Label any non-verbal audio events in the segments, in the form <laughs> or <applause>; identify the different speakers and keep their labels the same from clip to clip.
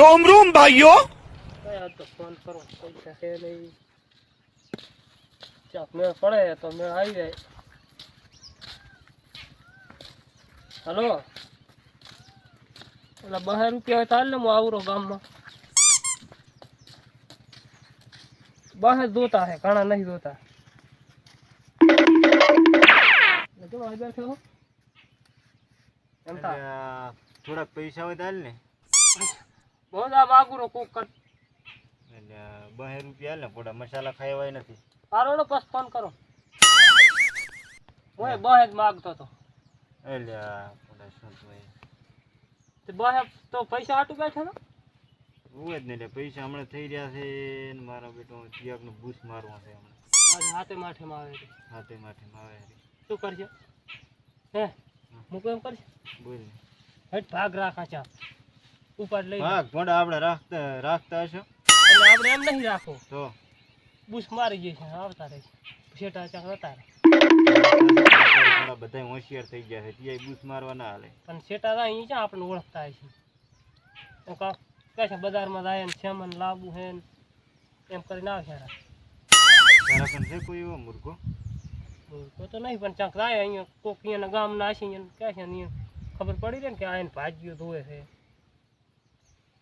Speaker 1: રોમ
Speaker 2: રોમ ભાઈઓ ફોન કરો મેળ પડે તો મેળ આવી જાય હલો ઓલા બહાર રૂપિયા હોય ચાલ ને હું આવરો ગામમાં બહાર જોતા હે ઘણા નહીં
Speaker 3: જોતા થોડાક પૈસા હોય ચાલ ને
Speaker 2: બહુ માગું માગુરો કોક કર
Speaker 3: એટલે બહે રૂપિયા ને પોડા મસાલા ખાવાય નથી.
Speaker 2: તારો ને બસ ફોન કરો. હું બહે જ માગતો હતો.
Speaker 3: એટલે પોડા શું
Speaker 2: તે બહાર તો પૈસા હાટું બેઠા ને
Speaker 3: હું જ નહીં પૈસા હમણાં થઈ રહ્યા છે ને મારા બેટો તિયાકનું બૂસ મારવા છે હમણાં.
Speaker 2: હાથે માઠેમાં આવે
Speaker 3: હાથે માથે આવે
Speaker 2: શું કરશે હે હું. કેમ કરશે
Speaker 3: બોલ
Speaker 2: હેઠ ભાગ રાખા ચા ઉપર લઈ જા.
Speaker 3: ભાગ પોડા આપણે રાખતા રાખતા હશો.
Speaker 2: એટલે આપણે એમ નહીં રાખો
Speaker 3: તો.
Speaker 2: બુશ મારી જશે આવતા રહે શેટા ચાક હતા રહે.
Speaker 3: થોડા બધા હોશિયાર થઈ ગયા છે ત્યાં બૂસ મારવા ના હાલે.
Speaker 2: પણ શેટા થાય અહીં ક્યાં આપણે ઓળખતા હશે? એમ કા કહે છે બજારમાં જાય ને સેમન લાવવું હે ને એમ કરીને આવશે રા
Speaker 3: તારા પણ છે કોઈ એવો મૂર્ખો?
Speaker 2: તો તો નહીં પણ ચાક જાય અહીંયા કોક અહીંયાના ગામના હશે અહીંયા કહે છે ને અહીંયા. ખબર પડી રહે ને કે આ એને ભાજીઓ ધોવે છે.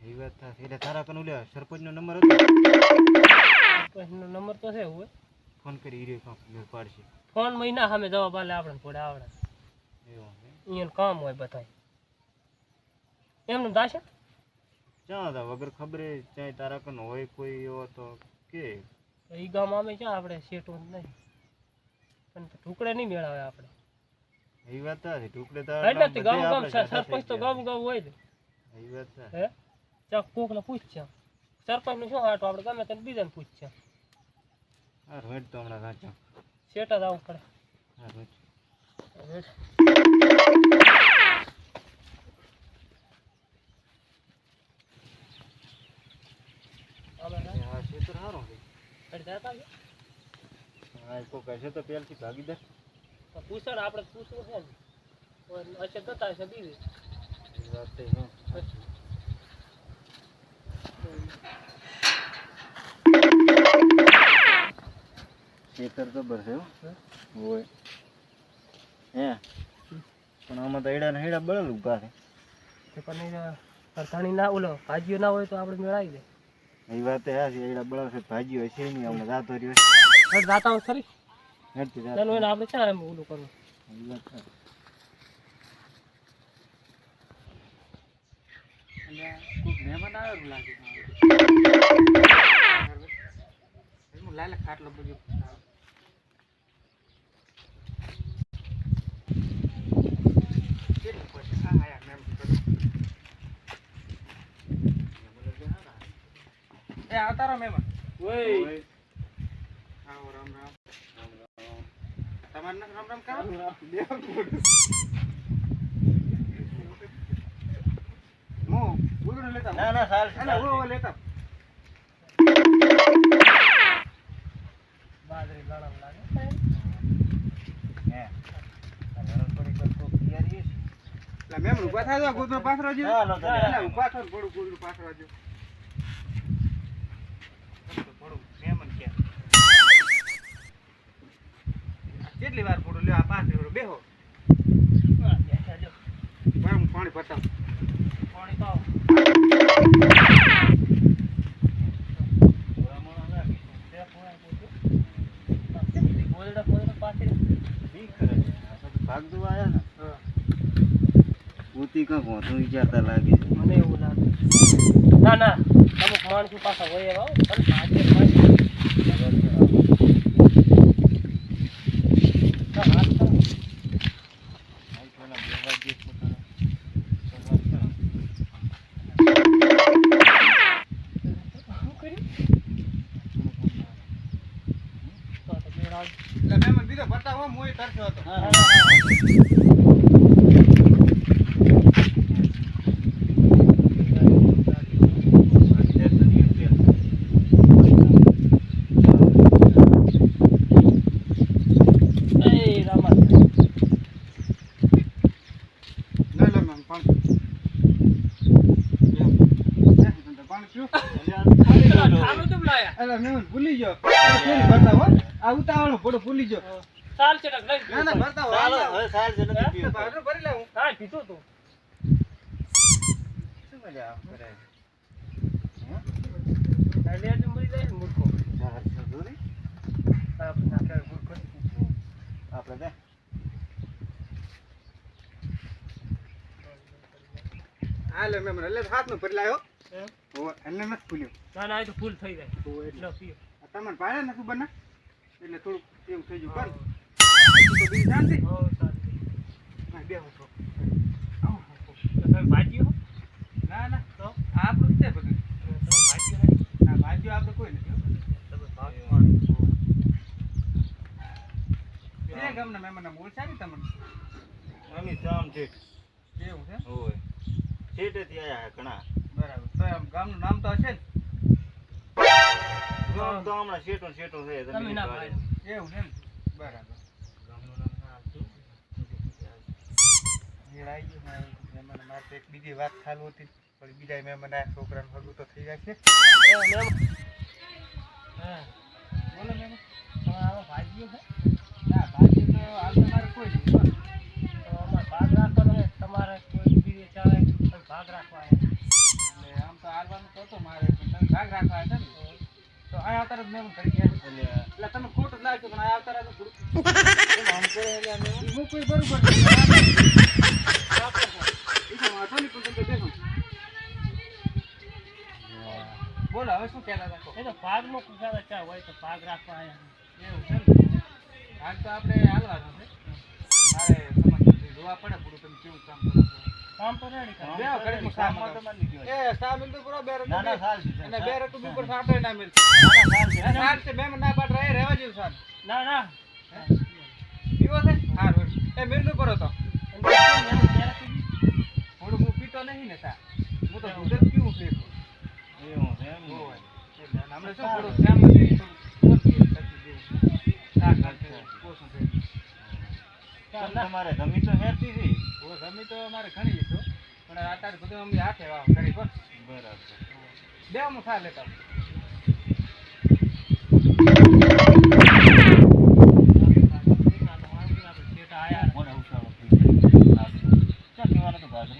Speaker 3: એ વાત થાય એટલે તારા કન ઓલે સરપંચનો નંબર હતો?
Speaker 2: પછી નંબર તો છે હોય
Speaker 3: ફોન કરી હીરે કાંક પાડશે.
Speaker 2: ફોન મહિના સામે જવાબ આલે આપણે પડે આવડે. અહીંયા કામ હોય બધાય. એમને દાશે
Speaker 3: ક્યાં હતા વગર ખબરે ચાય તારા કન હોય કોઈ એવો તો કે?
Speaker 2: એ ગામ અમે ક્યાં આપણે સેટું નહીં? પણ ઢુકડે નહીં મેળાવે આપણે.
Speaker 3: એ વાત થાય ટુકડે તો
Speaker 2: ગામ ગામ સરપંચ તો ગામ ગામ હોય
Speaker 3: એ વાત
Speaker 2: હે? ચાક કોકને પૂછશે સરપંચનું શું હાટું આપણે ગમે તેને બીજાને પૂછશે
Speaker 3: હા રોજ તો હમણાં સાચા
Speaker 2: સેટા જ આવવું પડે.
Speaker 3: હા રોજ
Speaker 2: અમે ના.
Speaker 3: હા ક્ષેત્ર સારું છે
Speaker 2: અડધા છે કે?
Speaker 3: હા. ખેતર તો ભરશે હોય. હે? પણ આમાં તો એડા ને હેડા બળલ ઊભા છે.
Speaker 2: પણ અડધાણી ના ઓલો ભાજીઓ ના હોય તો આપણે મેળાવી દે.
Speaker 3: એ વાત એ હા છે એડા બળલ છે ભાજી હોય છે નહીં અમને જાતો રહ્યો
Speaker 2: હટ રાતા હોય ખરી?
Speaker 3: હેડતી જાતો.
Speaker 2: એને આપણે એમ ઓલું કરવું.
Speaker 3: એ વાત
Speaker 2: મહેમાન આવેલું લાગે <laughs> લાલે ખાટલો બધું. એ આવતા રહો મહેમાન. ઓય. આવો રામ રામ.
Speaker 3: તમારે રામ રામ કરો ના ના સાલ
Speaker 2: બાજરી લણમ લાગે.
Speaker 3: હે. થોડીક વાર કોક તૈયારી છે. ચાલો તો લે. થોડું મહેમાન કે
Speaker 4: કેટલી વાર પડું લ્યો આ પાંચ મિનિટ બેહો.
Speaker 2: જો.
Speaker 4: પાણી પતાવ.
Speaker 2: પાણી પાવ પોણા
Speaker 3: તો આયા ને. ઉતી કાંક વાંધો વિચારતા લાગે છે.
Speaker 2: મને એવું લાગે ના ના. અમુક માણસો પાછા હોય. એવા. પણ ભાજે. હા, હાથ કરો.
Speaker 3: ભાઈ પેલા બેહવા દે પોતાના. શરૂઆત કરો.
Speaker 2: શું કર્યું? તો તો મેળ આવે.
Speaker 4: એટલે મહેમાન બીજો પતાવો મોય તરસ્યો હતો
Speaker 3: હા, હા, હા. ભાગીદાર તો નહીં જ પેલા.
Speaker 2: એ રામા
Speaker 4: લે લે મહેમાન પાણી એમ. અલા મેમન ભૂલી ગયો આ ફેરી ભરતા હો આ ઉતાવળનો ફોટો ભૂલી જો
Speaker 2: સાલ છે લઈ
Speaker 4: ના ના ભરતા હો
Speaker 3: હવે સાલ છે નથી પીવું.
Speaker 4: ભાડું ભરી લે હું.
Speaker 2: હા પીતો તો.
Speaker 3: શું મજા આમ કરે?
Speaker 2: એટલે આજે મરી જાય ને મૂર્ખો? આપણે નાખ્યા મૂર્ખો
Speaker 3: આપણે દે.
Speaker 4: હાલો મેમન એટલે હાથમાં ભરી? ઓ એટલે નથી ભૂલ્યો
Speaker 2: ના ના તો ફૂલ થઈ જાય.
Speaker 4: તો એટલે
Speaker 2: લો પીઓ.
Speaker 4: આ તમારે ભાડે નથી બને એટલે થોડુંક એવું થઈ ગયું. કર તો બીજી શાંતિ.
Speaker 2: હા,
Speaker 4: બેહો છો
Speaker 2: તો તમે ભાજી
Speaker 4: ના ના.
Speaker 2: તો
Speaker 4: આપણું છે બધું.
Speaker 2: તમે
Speaker 4: ના ભાજીઓ આપણે કોઈ નથી
Speaker 2: તમે
Speaker 4: તે ગામના છે ને તમને?
Speaker 3: અમે જામ છે.
Speaker 4: એવું છે?
Speaker 3: હોય. છેટેથી આયા ઘણા.
Speaker 4: બરાબર. તો આમ ગામનું નામ તો હશે ને
Speaker 3: ગામ તો હમણાં શેઠો શેઠો છે.
Speaker 2: તમે ના. ભાઈ
Speaker 4: એવું છે બરાબર. આવી ગયો મહેમાન મારે તો એક બીજી વાત ચાલુ હતી. પણ બીજા મહેમાન આ છોકરાનું હગું તો થઈ જાય છે.
Speaker 2: હા.
Speaker 4: બોલો મહેમાન.
Speaker 2: તમારે આમાં ભાજીઓ છે?
Speaker 4: ના ભાજી તો હાલ તો મારે કોઈ નહીં.
Speaker 2: તો અમારે ભાગ રાખવાનો છે. તમારે કોઈ બીજે ચાલે ભાગ રાખવા
Speaker 4: એટલે આમ તો હાલવાનું તો હતું મારે ભાગ રાખવા છે ને. તો આ આવતા જ મહેમાન કરી ગયા.
Speaker 3: એટલે
Speaker 4: તમે ખોટું ના પણ આ આવતા રહ્યા તો થોડું
Speaker 3: કેમ આમ કરે એટલે અમે?
Speaker 4: હું કોઈ બરોબર. બોલો હવે શું કહેતા હતા
Speaker 2: એ તો ભાગમાં કુસારા ચા હોય તો ભાગ રાખવા આવ્યા
Speaker 4: એવું છે ને તો આપણે હાલવાનું છે મારે તમારે જોવા પડે પૂરું તમે કેવું કામ કરો છો.
Speaker 2: કામ રેડી
Speaker 4: બે.
Speaker 3: તમારે
Speaker 4: એ સા મિલ તો પૂરો બે રકમ
Speaker 3: ના, ના, સાલ છે,
Speaker 4: અને બે રકમ ઉપર સાટે ના મિલ
Speaker 3: ના, સાલ છે.
Speaker 4: સાલ છે, બે માં ના પાડ રહે રહેવા જેવું સાલ.
Speaker 2: ના ના.
Speaker 4: પીવો છે? હારું એ મિલનું કરો તો.
Speaker 2: અને પછી એનું ક્યારે પીધી?
Speaker 4: થોડું હું પીતો નહીં ને સા હું તો દૂધ જ પીવું છું.
Speaker 3: એવું છે એમ
Speaker 4: હોય. હમણાં શું ઓછું છે.
Speaker 3: પણ તમારે જમીન તો હેરતી હતી
Speaker 4: ઓ જમી તો અમારે ઘણી છે અત્યારે બધું અમે હાથે વાવ કરી બસ
Speaker 3: બરાબર.
Speaker 4: બે હું થાય લેતા આવું.
Speaker 3: મોઢા ઉછાળો થઈ જાય. ક્યાં પીવાનો તો ભાગરો?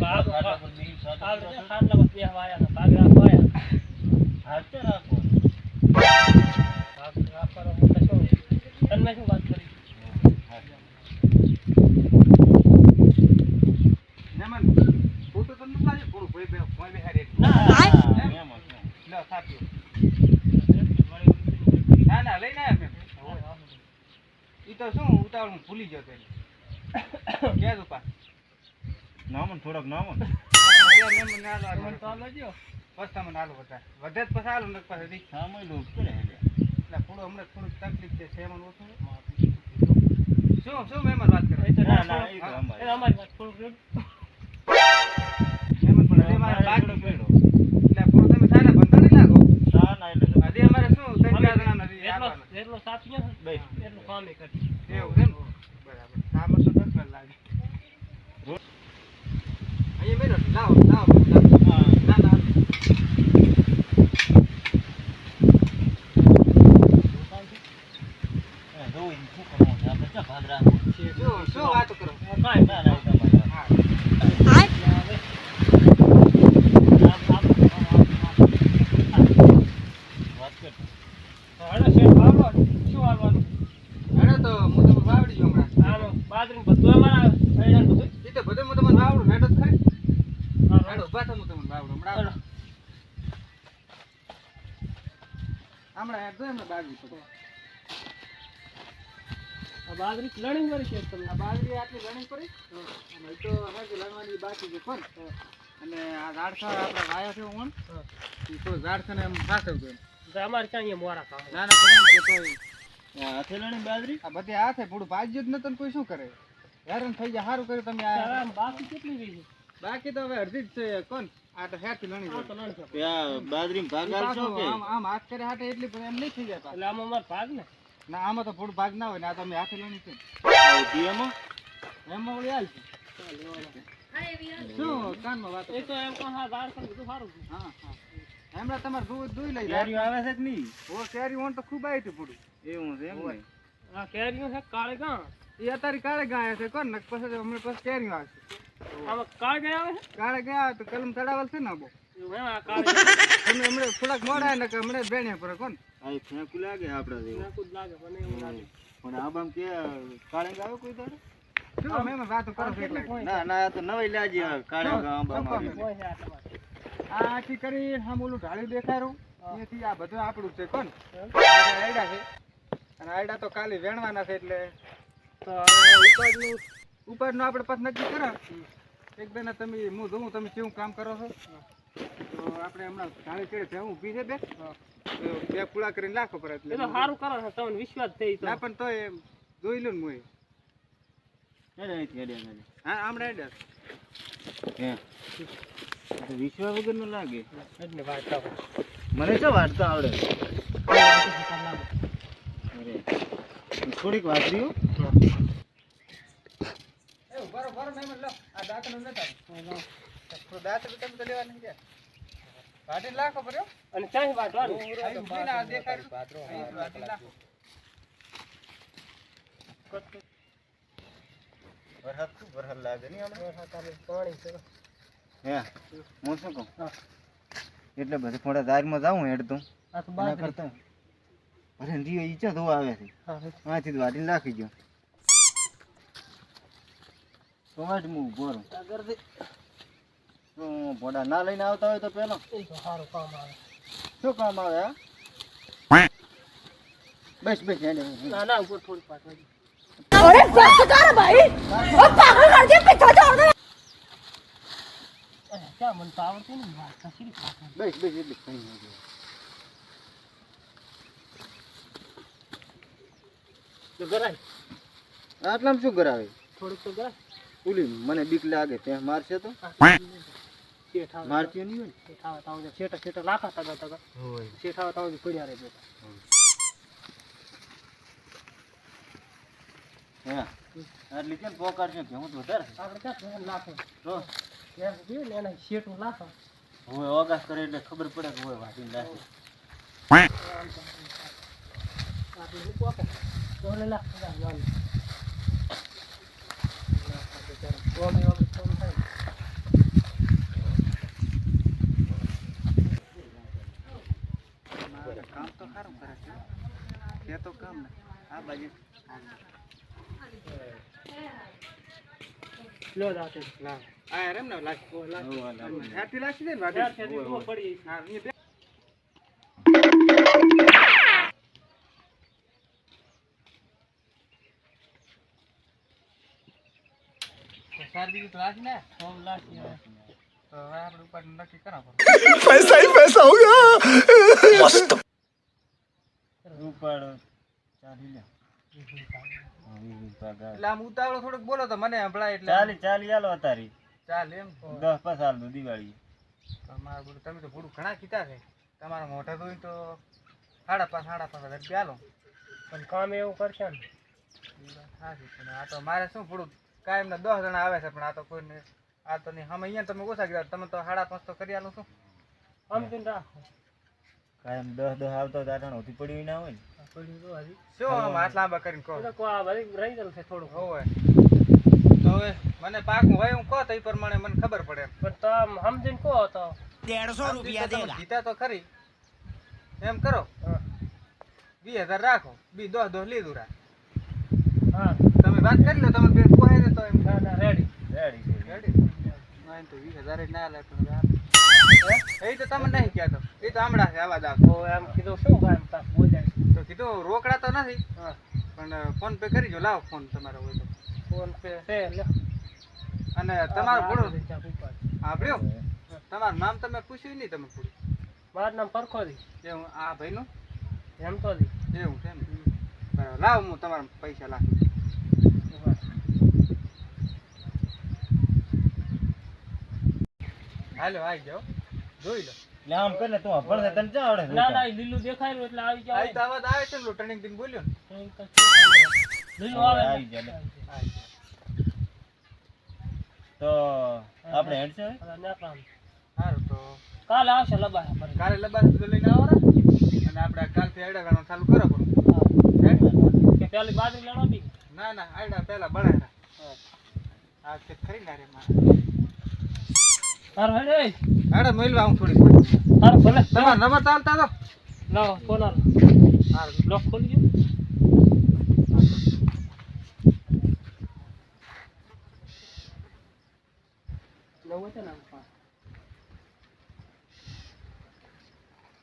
Speaker 2: ભાગ-
Speaker 3: ખાટા પર બેસી ખાટા
Speaker 2: આ
Speaker 3: પર
Speaker 2: રીતે
Speaker 3: રાખો.
Speaker 2: ખાટલામાં બેસવા આવ્યા હતા, ભાગ રાખવા આવ્યા.
Speaker 3: હાથે રાખો.
Speaker 2: ભાગ રાખવાનો હું તો શું? તને શું વાત કરી
Speaker 4: મહેમાન, ખોટું તો નથી લાગ્યું? થોડું ભોંય બે- ભોંય બેહાડી એટલે.
Speaker 2: ના
Speaker 3: હા,
Speaker 4: એમ?
Speaker 3: એમ જ છે.
Speaker 4: લો, સાચું. ના ના લઈને આવ્યા મેમ ઈ તો શું ઉતાવળ હું ભૂલી ગયો તો ક્યાં તો પા
Speaker 3: નામો ને થોડોક નામો ને.
Speaker 4: બે મહેમાન ના
Speaker 2: તો આલો જો.
Speaker 4: બસ તમને હાલો વધારે. વધે પછી હાલો, નકર પછી રી.
Speaker 3: સામે લોક કરે એટલે.
Speaker 4: થોડું હમણાં થોડુંક તકલીફ છે સેવન ઓછું શું શું મહેમાન વાત કરે
Speaker 2: એ તો
Speaker 3: ના,
Speaker 2: ના,
Speaker 3: ના, એ અમારી.
Speaker 2: અમારી વાત.
Speaker 4: પણ. એટલે તમે બંધો નહીં લાગો
Speaker 3: ના, ના, એટલે તો
Speaker 4: અમારે શું ત્રણ ચાર જણાના
Speaker 2: એટલો એટલો સાથ ને,
Speaker 3: બે.
Speaker 2: એટલું કામ કરી
Speaker 4: એવું છે લાગે. અહીંયા મેળો લાવો લાવો લાવો.
Speaker 3: હા.
Speaker 4: ના ના
Speaker 3: એ જોવું ઈ શું કરવાનું છે? આપણે ક્યાં ભાગ રાખવો?
Speaker 4: શું શું વાતો કરો
Speaker 2: કાંઈ
Speaker 3: ના, ના, એ તમારી વાત.
Speaker 4: હા
Speaker 2: હવે આમ- આમ-
Speaker 3: વાત કર.
Speaker 2: તો હળો શેઠ વાવડો. શું વાવવાનું?
Speaker 4: હેડો તો હું તમને વાવડી ગયો હમણાં
Speaker 2: આમ બાજરીનું બધું અમારા અહીંયા બધું
Speaker 4: એ તો બધું હું તમને વાવડું હેડો તો ખરી
Speaker 2: હા,
Speaker 4: હેડો ઊભા થા તમને વાવડું હમણાં હમણાં હેડ એમને બાજરી પર.
Speaker 2: આ બાજરી લણી વાળી છે તમને.
Speaker 4: આ બાજરી આટલી લણી પડી? અને તો હજી લણવાની બાકી છે પણ. અને આ ઝાડખા આપણે વાયા છે હા. એ તો ઝાડખાને એમ સાચવજો એમ.
Speaker 2: અમારે અહીંયા મોરા ખાવા?
Speaker 4: ના ના
Speaker 3: આ હથેળાની બાજરી?
Speaker 4: આ બધી હાથે પૂરું ભાજ્યું જ નતો કોઈ શું કરે? હેરાન થઈ જાય સારું કર્યું તમે
Speaker 2: બાકી કેટલી રહી છે?
Speaker 4: બાકી તો હવે અડધી જ છે. કોણ? આ તો હેર લણી.
Speaker 2: તો.
Speaker 3: તે આ બાજરીમાં ભાગ આલશો કે?
Speaker 4: આમ આમ હાથ કરે હાથે એટલી પણ એમ નહીં થઈ જાય
Speaker 2: એટલે આમાં અમાર ભાગ ને?
Speaker 4: ના આમાં તો થોડું ભાગ ના હોય ને આ તમે હાથે લણી છે.
Speaker 3: ઉધીયામાં?
Speaker 4: એમાં વળી હાલ છે. શું? કાનમાં વાત
Speaker 2: એ તો એમ કહો હા બાર પણ બધું સારું છે.
Speaker 4: હા હા. હમણાં તમારે દૂધ દૂધ લઈ
Speaker 3: કેરીઓ આવે છે કે નહીં?
Speaker 4: ઓ કેરી ઓન તો ખૂબ આવી હતી પૂરું
Speaker 3: એવું છે એમ
Speaker 2: હા કેરીઓ છે કાળે ગાં
Speaker 4: એ અત્યારે કાળે ગયા છે કોણ નક પછી હમણાં પછી કેરી આવશે
Speaker 2: આમાં કાળે ગયા આવે છે?
Speaker 4: કાળે ગયા તો કલમ ચડાવેલ છે ને બહુ?
Speaker 2: આ
Speaker 4: તમે હમણાં થોડાક મોડા ને કે હમણાં ભેણ્યા કોણ?
Speaker 3: આ ફેંકું લાગે આપડા જેવું.
Speaker 2: જ લાગે મને એવું લાગે.
Speaker 3: પણ આબામ કે કાળેંગ આવે કોઈ દાડે
Speaker 4: શું મેં વાતો કરો એટલે?
Speaker 3: ના ના તો નવાઈ લાજી આ કાળેંગ આંબામાં
Speaker 4: ચમ,
Speaker 3: આવી.
Speaker 2: હોય છે આ
Speaker 4: આખી કરી આમ ઓલું ઢાળ્યું દેખાડું અહીંયાથી આ બધું આપણું છે કોણ? આયડા છે. અને આયડા તો કાલે વેણવાના છે એટલે
Speaker 2: તો હવે ઉપાડનું
Speaker 4: ઉપરનું આપણે પાછું નક્કી કરો. એક બે ને તમે હું જોઉં તમે કેવું કામ કરો છો? તો આપણે હમણાં ઢાળી ચડે હું ઊભી છે બે બે પૂળા કરીને નાખો પર
Speaker 2: એ
Speaker 4: એટલે
Speaker 2: તો સારું કરો છો તમને વિશ્વાસ થઈ તો.
Speaker 4: ના પણ તો એ જોઈ લો ને હું. હા હમણાં આયડા
Speaker 3: હે. વિશ્વાસ વગરનું લાગે.
Speaker 2: એટલે વાત
Speaker 3: મને શું વાર્તા આવડે? અરે થોડીક વાત હો.
Speaker 4: એ ઊભા રહો, ઊભા રહો, મહેમાન, લો. આ દાંતનું નતા. દાંત તમે તો લેવા નહીં ગયા. કાઢીને નાખો
Speaker 2: અને ચાહી વાટવાનું
Speaker 4: અહીં ઊભીને આ દેખાડ્યું. અહીં કાઢીને નાખો.
Speaker 3: વરસાદ ખૂબ વરસાદ લાગે નહીં આપણે
Speaker 2: પાણી છે.
Speaker 3: હે હું શું કહું?
Speaker 2: હા.
Speaker 3: એટલે બધે થોડા દારમાં જાઉં હેડતું કરતા. અરે રીયો ઈચા ધોવા આવે છે?
Speaker 2: હા
Speaker 3: વાટી વાટીને રાખી ગયો સમજ હું ઊભો રહું. હું ભોડા ના લઈને આવતા હોય તો પેલો.
Speaker 2: સારું કામ આવે.
Speaker 3: શું કામ આવે આ બસ બસ
Speaker 2: ના ના ઉપર થોડી પાછળ
Speaker 1: અરે બસ કર ભાઈ. ઓ પાગલ કર દે પીછો તો
Speaker 2: અરે ક્યાં મને તો આવડતું વાત કશી
Speaker 3: બસ બસ બસ કઈ નહીં
Speaker 2: તો ગરાય.
Speaker 3: આટલામાં શું કરાવે
Speaker 2: થોડુંક તો ગરાય.
Speaker 3: ઉલી મને બીક લાગે. ત્યાં મારશે તો? મારતી નહીં હોય
Speaker 2: છેટા છેટા લાખા તગા તગા.
Speaker 3: હોય.
Speaker 2: શેઠ તાવ પડ્યા રે બેટા
Speaker 3: આટલી કેમ પોકાડશે કે? હું તો વધારે
Speaker 2: આપણે ક્યાં લાખો
Speaker 3: તો
Speaker 2: એના શેઠું લાખો.
Speaker 3: હવે ઓગાસ કરે એટલે ખબર પડે કે હોય
Speaker 2: આપણે આપે લાખ પગાર જવાનું. ગોળી વગર ફોન થાય ને.
Speaker 4: મારે કામ તો સારું કરે છે કે તો કામ ને આ બાજુ
Speaker 2: લો જાતે.
Speaker 4: લાવ આ રેમ ને લાગ
Speaker 3: લાગે.
Speaker 4: હાથી લાગી ને
Speaker 2: પડી
Speaker 4: હા એ બે સારી તો લાગી ને.
Speaker 2: સો લાખ
Speaker 4: તો હવે આપણે ઉપર નક્કી કરવા પડે.
Speaker 3: ઉપાડ ચાલી લે. હા.
Speaker 4: એટલે આમ ઉતાવળો થોડુંક બોલો તો મને સંભળાય એટલે.
Speaker 3: ચાલી ચાલી ચાલો તારી
Speaker 4: ચાલ એમ.
Speaker 3: દસ પાસ હાલ દો દિવાળી
Speaker 4: તમારે બોલું તમે તો ભૂડું ઘણા કીધા છે. તમારા મોઢા જોઈ તો સાડા પાંચ સાડા પાંચ હજાર ચાલો
Speaker 2: પણ કામ એવું કરશે ને.
Speaker 4: આ તો મારે શું થોડુંક કાયમ ના દસ જણા આવે છે પણ આ તો કોઈને આ તો નહીં. અમે અહીંયા તમે ઓછા કીધા તમે તો સાડા પાંચ તો કરી આલો છો.
Speaker 2: સમજીને રાખો.
Speaker 3: કાયમ દસ દસ આવતો દાટણ ઉધી પડી ના હોય ને?
Speaker 2: આ તો હજી.
Speaker 4: શું આમ હાથ લાંબા કરીને કહો?
Speaker 2: તો આ બધી રહી ગયેલું છે થોડુંક.
Speaker 4: હોવે. તો હવે મને પાકું હોય હું કહો તો એ પ્રમાણે મને ખબર પડે
Speaker 2: પણ તો સમજીને કહો તો.
Speaker 4: સમજી રૂપિયા તમે જીતા તો ખરી. એમ કરો.
Speaker 2: હા.
Speaker 4: વીસ હજાર રાખો. બી દસ દસ લીધું રાખ.
Speaker 2: હા.
Speaker 4: તમે વાત કરી લો તમે તો એમ
Speaker 2: ના રેડી
Speaker 3: રેડી
Speaker 4: રેડી તો વીસ હજાર ના લે? એ તો તમે નહીં કહેતો. એ તો હમણાં છે આવા. દાવ
Speaker 2: તો એમ કીધું શું કામ તાર બોલ્યા
Speaker 4: તો કીધું રોકડા તો નથી પણ ફોન પે કરી જો લાવો ફોન તમારો હોય તો.
Speaker 2: ફોન પે છે
Speaker 4: અને તમારું પૂરું? સાંભળ્યો તમારું નામ તમે પૂછ્યું નહીં તમે પૂરું?
Speaker 2: મારું નામ પરખો દી
Speaker 4: એવું આ ભાઈનું?
Speaker 2: એમ તો દી
Speaker 4: એવું છે બરાબર લાવો હું તમારા પૈસા લાખું. હાલો આવી જાઓ. જોઈ લો.
Speaker 3: એટલે આમ કરે તું અભણ છે તને ચા આવડે
Speaker 2: ના ના એ લીલું દેખાયેલું એટલે આવી
Speaker 4: આ
Speaker 2: જાય
Speaker 4: તો આવે છે ને ટર્નિંગ દિન બોલ્યો ને.
Speaker 2: લીલું આવે
Speaker 3: આવી જાય.
Speaker 4: આવી.
Speaker 3: તો આપણે હેડ છે.
Speaker 4: સારું તો.
Speaker 2: કાલે આવશે લબા પર
Speaker 4: કાલે લબા લઈને આવો અને આપણે કાલથી ગાણો ચાલુ કરો પણ.
Speaker 2: કે પેલી બાજરી લેવા દી
Speaker 4: ના ના આયડા પેલા બનાવ્યા આ ખેત ખરી ના રે મારે.
Speaker 2: હારું હેડે.
Speaker 4: આયડા મેલવા હું થોડી
Speaker 2: હારું ભલે.
Speaker 4: તમારા નંબર ચાલતા તો
Speaker 2: લાવો હાલો
Speaker 4: હારું.
Speaker 2: લોક ખોલી ગયો. નવું છે ને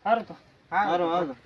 Speaker 2: હારું તો.
Speaker 3: હારું, હારું.